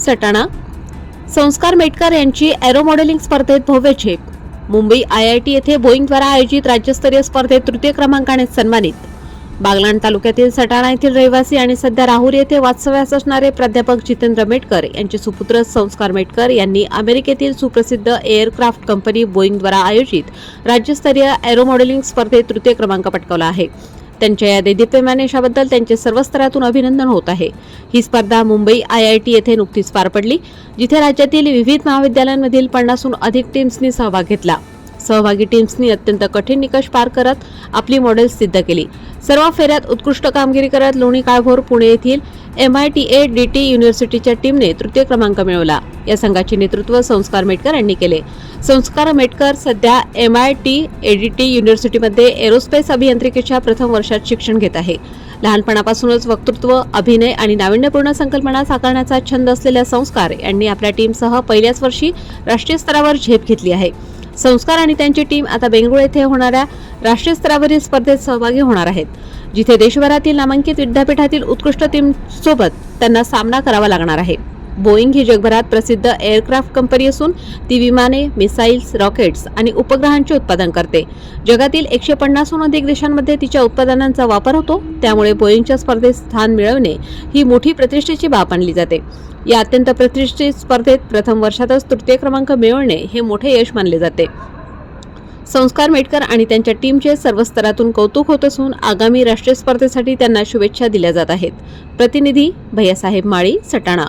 सटाणा. संस्कार मेटकर यांची arrow modelling स्पर्धेत भव्य झेप. मुंबई आय आय टी येथे बोईंगद्वारा आयोजित राज्यस्तरीय स्पर्धेत तृतीय क्रमांकाने सन्मानित. बागलाण तालुक्यातील सटाणा येथील रहिवासी आणि सध्या राहुरी येथे वास्तव्यास असणारे प्राध्यापक जितेंद्र मेटकर यांचे सुपुत्र संस्कार मेटकर यांनी अमेरिकेतील सुप्रसिद्ध एअरक्राफ्ट कंपनी बोईंगद्वारा आयोजित राज्यस्तरीय एरो मॉडेलिंग स्पर्धेत तृतीय क्रमांक पटकावला आहे. त्यांच्या या देदीप्यमान यशाबद्दल त्यांचे सर्व स्तरातून अभिनंदन होत आहे. ही स्पर्धा मुंबई आय आय टी येथे नुकतीच पार पडली जिथे राज्यातील विविध महाविद्यालयांमधील पन्नासहून अधिक टीम्सनी सहभाग घेतला. सहभागी टीम्सनी अत्यंत कठीण निकष पार करत आपली मॉडेल्स सिद्ध केली. सर्व फेऱ्यात उत्कृष्ट कामगिरी करत लोणी काळभोर पुणे येथील M I T A D T युनिव्हर्सिटीच्या टीमने तृतीय क्रमांक मिळवला. या संघाचे नेतृत्व संस्कार मेटकर यांनी केले. संस्कार मेटकर सध्या एम आय टी एडीटी युनिव्हर्सिटीमध्ये एरोस्पेस अभियांत्रिकीच्या प्रथम वर्षात शिक्षण घेत आहे. लहानपणापासूनच वक्तृत्व अभिनय आणि नाविन्यपूर्ण संकल्पना साकारण्याचा छंद असलेल्या संस्कार यांनी आपल्या टीमसह पहिल्याच वर्षी राष्ट्रीय स्तरावर झेप घेतली आहे. संस्कार आणि त्यांची टीम आता बेंगळुरू येथे होणाऱ्या राष्ट्रीय स्तरावरील स्पर्धेत सहभागी होणार आहेत. जिथे देशभरातील नामांकित विद्यापीठातील उत्कृष्ट टीमसोबत त्यांना सामना करावा लागणार आहे. बोईंग ही जगभरात प्रसिद्ध एअरक्राफ्ट कंपनी असून ती विमाने मिसाईल्स रॉकेट्स आणि उपग्रहांचे उत्पादन करते. जगातील एकशे पन्नासहून अधिक देशांमध्ये तिच्या उत्पादनांचा वापर होतो त्यामुळे बोईंगच्या स्पर्धेत स्थान मिळवणे ही मोठी प्रतिष्ठेची बाब मानली जाते. या अत्यंत प्रतिष्ठित स्पर्धेत प्रथम वर्षातच तृतीय क्रमांक मिळवणे हे मोठे यश मानले जाते. संस्कार मेटकर आणि त्यांच्या टीमचे सर्व स्तरातून कौतुक होत असून आगामी राष्ट्रीय स्पर्धेसाठी त्यांना शुभेच्छा दिल्या जात आहेत. प्रतिनिधी भैयासाहेब माळी सटाणा.